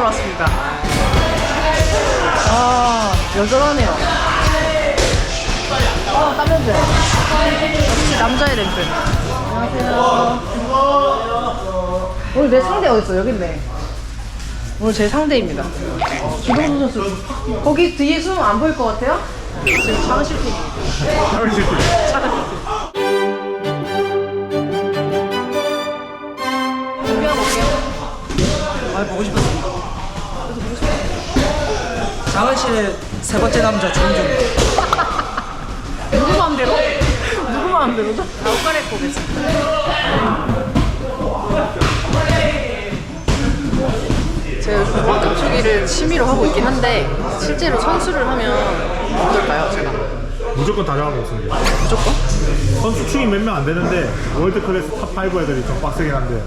보니까. 아, 여전하네요. 어, 땀 냄새. 역시 남자의 냄새. 안녕하세요. 오늘 내 상대 어딨어? 여기 있네. 오늘 제 상대입니다. 주동수 선수. 거기 뒤에 숨으면 안 보일 것 같아요? 지금 차가실 팀. 준비하 장은실의 세 번째 남자 정준 누구 마음대로? 누구 마음대로죠? 옷 갈아 입고 오겠습니다. 제가 요즘 월급 주기를 취미로 하고 있긴 한데 실제로 선수를 하면 어떨까요, 제가? 무조건 다 잡아먹습니다 무조건? 선수 충이 몇 명 안 되는데 월드 클래스 탑 5 애들이 좀 빡세긴 한데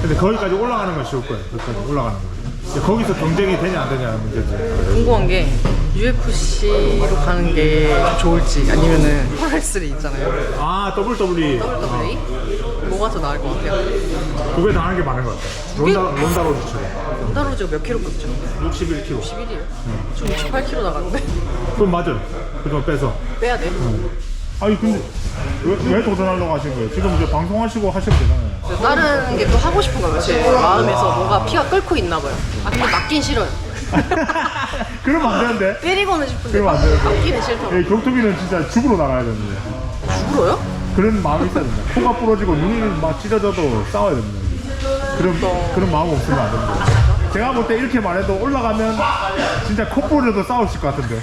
근데 거기까지 올라가는 건 쉬울 거예요. 거기까지 올라가는 거. 이제 거기서 경쟁이 되냐 안 되냐는 문제지. 궁금한 게 UFC로 가는 게 좋을지 아니면은 프로레슬이 있잖아요. 아 WWE WWE? 뭐가 더 나을 것 같아요? 그거에 당하는 게 많은 것 같아요. 론다 론다 로즈처럼 론다로즈가 몇 킬로 급죠? 61kg. 11이에요. 저 68킬로 나갔는데 그럼 맞아요. 그거 빼서. 빼야 돼. 아니 근데 왜, 왜 도전하려고 하신 거예요? 지금 이제 방송하시고 하시면 되잖아요. 다른 게 또 하고 싶은 거예요. 제 마음에서 뭔가 피가 끓고 있나 봐요. 아 근데 맞긴 싫어요. 그러면 안 되는데. 때리고는 싶은데 그러면 안 되는데. 맞기는 싫더라고요. 예, 격투기는 진짜 죽으러 나가야 되는데. 죽으로요? 그런 마음이 있어야 됩니다. 코가 부러지고 눈이 막 찢어져도 싸워야 됩니다. 그런, 그런 마음 없으면 안 됩니다. 제가 볼 때 이렇게 말해도 올라가면 진짜 코 부러져도 싸우실 것 같은데.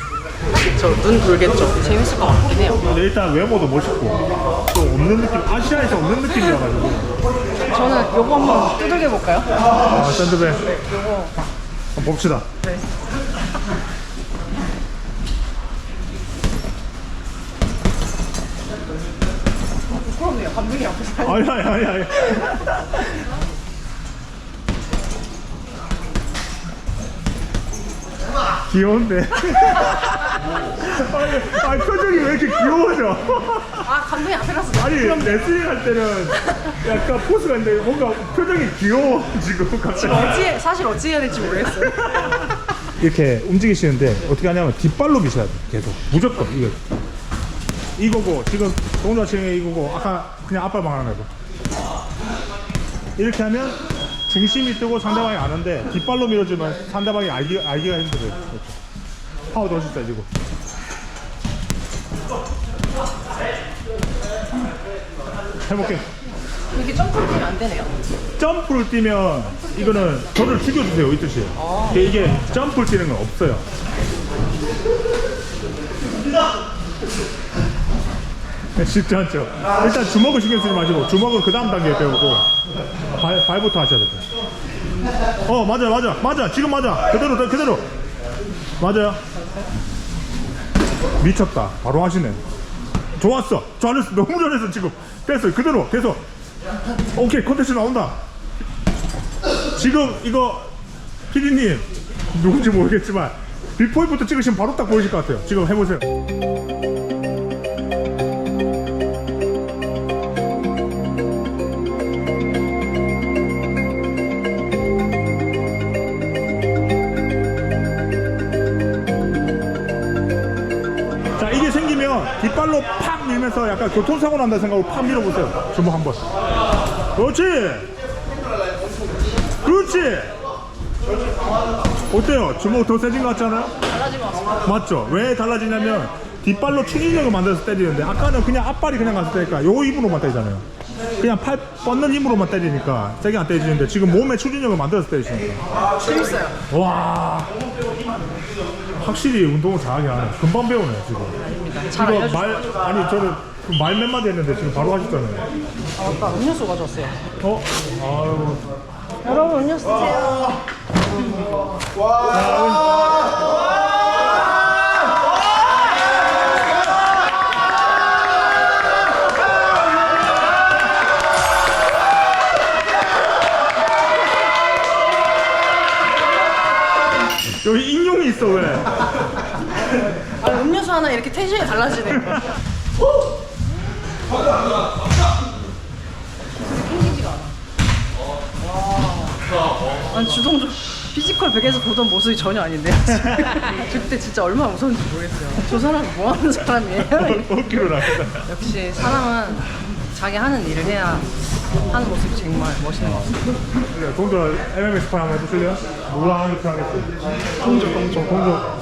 저눈 돌겠죠. 재밌을 것 같긴 해요. 근데 일단 외모도 멋있고 또 없는 느낌, 아시아에서 없는 느낌이라 가지고. 저는 요거 한번 두들겨 볼까요? 아, 샌드백. 요거 한번 봅시다. 네. 부끄럽네요. 감독이 앞에서. 아니, 아니, 아니, 아니. 귀여운데. 아니, 아니, 표정이 왜 이렇게 귀여워져? 아 감독이 앞에라서. 아니 레슬링 할 때는 약간 포스가 있는데 뭔가 표정이 귀여워 지금 갑자기 어찌 사실 어찌 해야 될지 모르겠어요. 이렇게 움직이시는데 어떻게 하냐면 뒷발로 미셔야 돼 계속 무조건 이거 이거고 지금 동작 치는 이거고 아까 그냥 앞발 방하는 거고 이렇게 하면 중심이 뜨고 상대방이 아는데 뒷발로 밀어주면 상대방이 알기, 알기가 힘들어요 그렇죠. 파워도 훨씬 세지고. 해볼게. 이게 점프를 뛰면 안 되네요. 점프를 뛰면 이거는 저를 죽여주세요 이 뜻이에요. 근데 이게 점프를 뛰는 건 없어요. 네, 쉽지 않죠. 일단 주먹을 신경 쓰지 마시고 주먹은 그 다음 단계에 배우고 발, 발부터 하셔야 돼요. 어 맞아요 맞아 맞아 지금 맞아 그대로 그대로. 맞아요 미쳤다. 바로 하시네. 좋았어. 잘했어 너무 잘했어 지금 됐어요. 그대로 계속 오케이. 컨텐츠 나온다. 지금 이거 피디님 누군지 모르겠지만 비포이부터 찍으시면 바로 딱 보이실 것 같아요. 지금 해보세요 생기면 뒷발로 팍 밀면서 약간 교통사고 난다 생각으로 팍 밀어보세요 주먹 한 번 그렇지 그렇지 어때요? 주먹 더 세진 것 같잖아요? 달라진 것 같습니다. 맞죠? 왜 달라지냐면 뒷발로 추진력을 만들어서 때리는데 아까는 그냥 앞발이 그냥 가서 때리니까 요 힘으로만 때리잖아요 그냥 팔 뻗는 힘으로만 때리니까 세게 안 때리는데 지금 몸에 추진력을 만들어서 때리시니까 재밌어요. 와 확실히 운동을 잘하게 하네 금방 배우네 지금 잘 이거 알려주셔. 말 아니 저는 말 몇 마디 했는데 지금 바로 하셨잖아요 아, 아까 음료수 가져왔어요. 어? 아유 여러분 음료수 드세요. 여기 인용이 있어 왜? 아, 음료수 하나 이렇게 텐션이 달라지네. 팽기지가 않아. 와. 아니 주동조 피지컬 100에서 보던 모습이 전혀 아닌데요. 그때 진짜 얼마나 무서운지 모르겠어요. 저 사람 뭐 하는 사람이에요? 어깨로 나간다. 역시 사람은 자기 하는 일을 해야 하는 모습이 정말 멋있는 것 같아요. 그래, 동조 MMA 스파 한번 해보실래요? 누구랑 하는 거 하겠어요? 동조, 동조. 동조.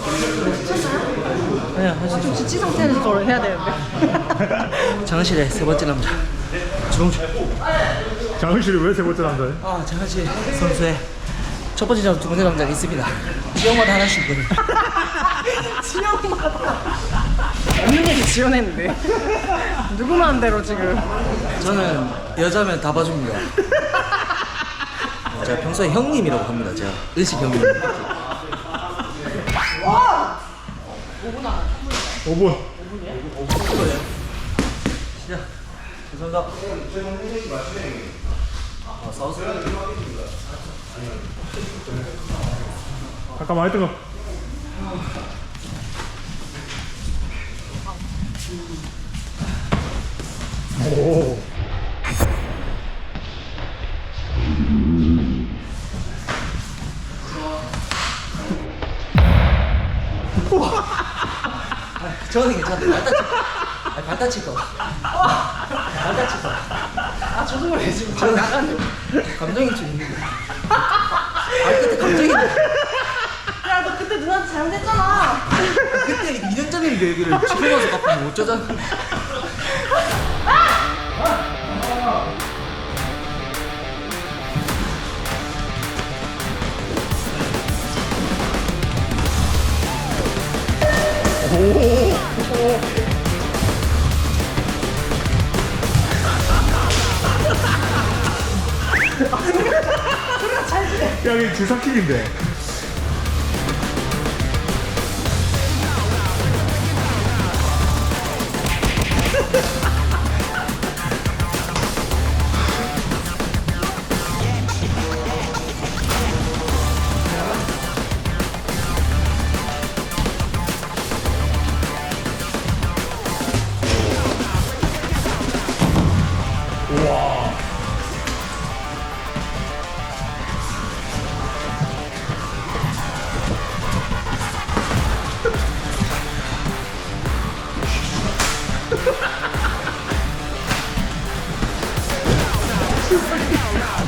아니야 하지 좀 지치 상태에서 저를 해야 되는데. 장은실의 세 번째 남자 주동주 장은실이 왜 세 번째 남자예요? 아 장은실 선수의 첫 번째 남자 두 번째 남자가 있습니다 지역마다 하나씩 있거든요 없는 얘기 지어냈는데. 누구 마음대로 지금. 저는 여자면 다 봐줍니다 제가 평소에 형님이라고 합니다 제가 의식 형님 5분. 시작 죄송합니다 아 싸웠어 잠깐만 거. 오. 저는 괜찮아 발 다칠 거 아니, 발 다칠 거 발 다칠 거 아, 죄송해요. 지금 발 나가는. 감정이 좀 있는 거 발끝에 감정이 있는 거 야, 너 그때 누나한테 잘못했잖아. 그때 2년 전에 그 얘기를 집에 가서 갚으면 어쩌자 야, 이게 주사킥인데. you for now.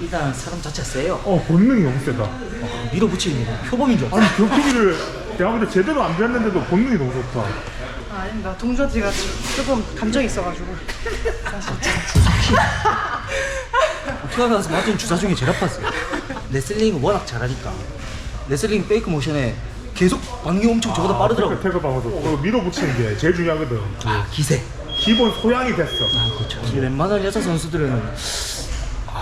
일단 사람 자체가 세요 어, 본능이 너무 세다. 어, 밀어붙이는 거 표범인 줄 알아 아니, 격투기를 내가 볼때 제대로 안 배웠는데도 본능이 너무 좋다. 아, 아닙니다. 동조지가 조금 감정이 있어가지고. 어떻게 가서 맞은 주사 중에 제일 아팠어요 레슬링을 워낙 잘하니까 레슬링 페이크 모션에 계속 반응이 엄청 저보다 빠르더라고요 태그 방어도 그 밀어붙이는 게 제일 중요하거든. 그아 기세 기본 소양이 됐어. 그렇죠 웬만한 여자 선수들은 아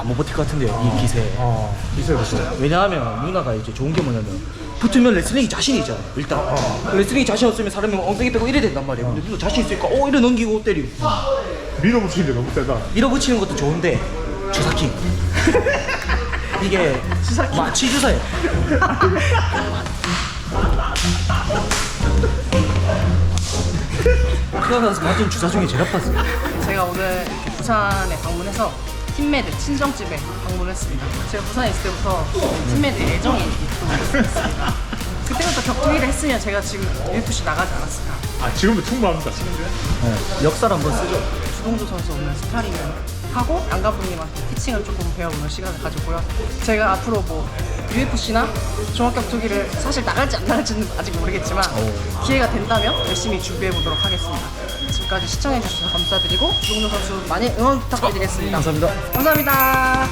못 버틸 것 같은데요 이 기세. 어, 있어요. 왜냐하면 누나가 이제 좋은 게 뭐냐면 붙으면 레슬링이 자신이 있잖아 일단. 레슬링이 자신 없으면 사람이 막 엉덩이 빼고 이래 된단 말이야 근데 누나 자신 있으니까 어 이래 넘기고 때리고 밀어붙이는 게 너무 세다. 밀어붙이는 것도 좋은데 주사킥 이게 마취 주사예요. 태어나서 맞은 주사 중에 제일 아팠어요. 제가 오늘 이렇게 부산에 방문해서 팀메드 친정집에 방문했습니다. 제가 부산에 있을 때부터 팀메드에 애정이 있습니다. 그때부터 격투기를 했으면 제가 지금 UFC 나가지 않았을까. 아, 지금도 충분합니다. 네. 역사를 한번 쓰죠 주동조 선수 오늘 스파링을 하고 안가부님한테 티칭을 조금 배워보는 시간을 가졌고요. 제가 앞으로 뭐 UFC나 종합격 투기를 사실 나갈지 안 나갈지는 아직 모르겠지만 기회가 된다면 열심히 준비해 보도록 하겠습니다. 지금까지 시청해 주셔서 감사드리고 주동조 선수 많이 응원 부탁드리겠습니다. 감사합니다 감사합니다.